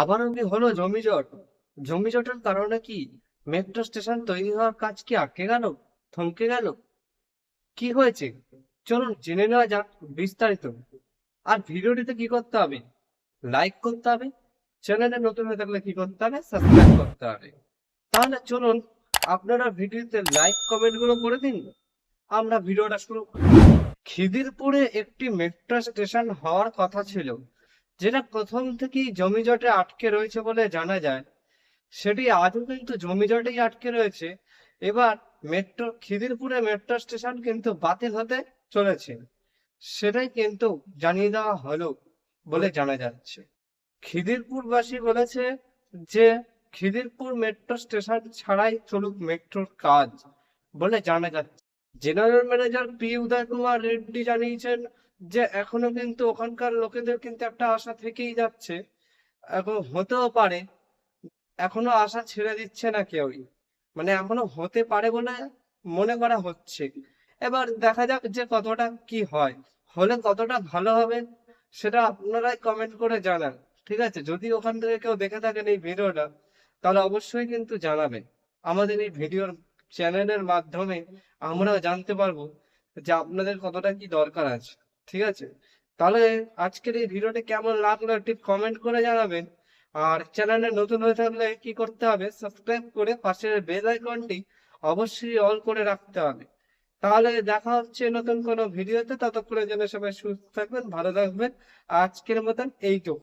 আবারও কি হলো জমিজট জমিজটের কারণে কি? মেট্রো স্টেশন তৈরি হওয়ার কাজ কি আটকে গেল? থমকে গেল? কি হয়েছে? চলুন জেনে নেওয়া যাক বিস্তারিত। আর ভিডিওটিতে কি করতে হবে? লাইক করতে হবে। চ্যানেলে নতুন হয়ে থাকলে কি করতে হবে? সাবস্ক্রাইব করতে হবে। তাহলে চলুন আপনারা ভিডিওতে লাইক কমেন্টগুলো করে দিন। আমরা ভিডিওটা শুরু করি। খিদিরপুরে একটি মেট্রো স্টেশন হওয়ার কথা ছিল। যেটা প্রথম থেকেই জমিজটে আটকে রয়েছে বলে জানা যায়, সেটি আজও কিন্তু জমিজটেই আটকে রয়েছে। এবার মেট্রো খিদিরপুরে মেট্রো স্টেশন কিন্তু বাতিল হতে চলেছে, সেটাই কিন্তু জানিয়ে দেওয়া হলো বলে জানা যাচ্ছে। খিদিরপুরবাসী বলেছে যে, খিদিরপুর মেট্রো স্টেশন ছাড়াই চলুক মেট্রোর কাজ বলে জানা যাচ্ছে। General manager P Uday Kumar Reddy জানিয়েছেন যে এখনও কিন্তু ওখানকার লোকেদের কিন্তু একটা আশা থেকেই যাচ্ছে। এখন হতেও পারে। এখনও আশা ছেড়ে দিচ্ছে না কেউই। মানে এখনও হতে পারে বলে মনে করা হচ্ছে। এবার দেখা যাক যে কতটা কি হয়। হলে কতটা ভালো হবে সেটা আপনারাই কমেন্ট করে জানান। ঠিক আছে? যদি ওখান থেকে কেউ দেখে থাকেন এই ভিডিওটা, তাহলে অবশ্যই কিন্তু জানাবেন। আমাদের এই ভিডিওর চ্যানেলের মাধ্যমে আমরা জানতে পারব যে আপনাদের কতটা কি দরকার আছে। ঠিক আছে? তাহলে আজকের এই ভিডিওটি কেমন লাগল একটি কমেন্ট করে জানাবেন। আর চ্যানেলে নতুন হয়ে থাকলে কি করতে হবে সাবস্ক্রাইব করে পাশের বেল আইকনটি অবশ্যই অল করে রাখতে হবে। তাহলে দেখা হচ্ছে নতুন কোনো ভিডিওতে ততক্ষণের জন্য সবাই সুস্থ থাকবেন, ভালো থাকবেন। আজকের মতন এইটুকু।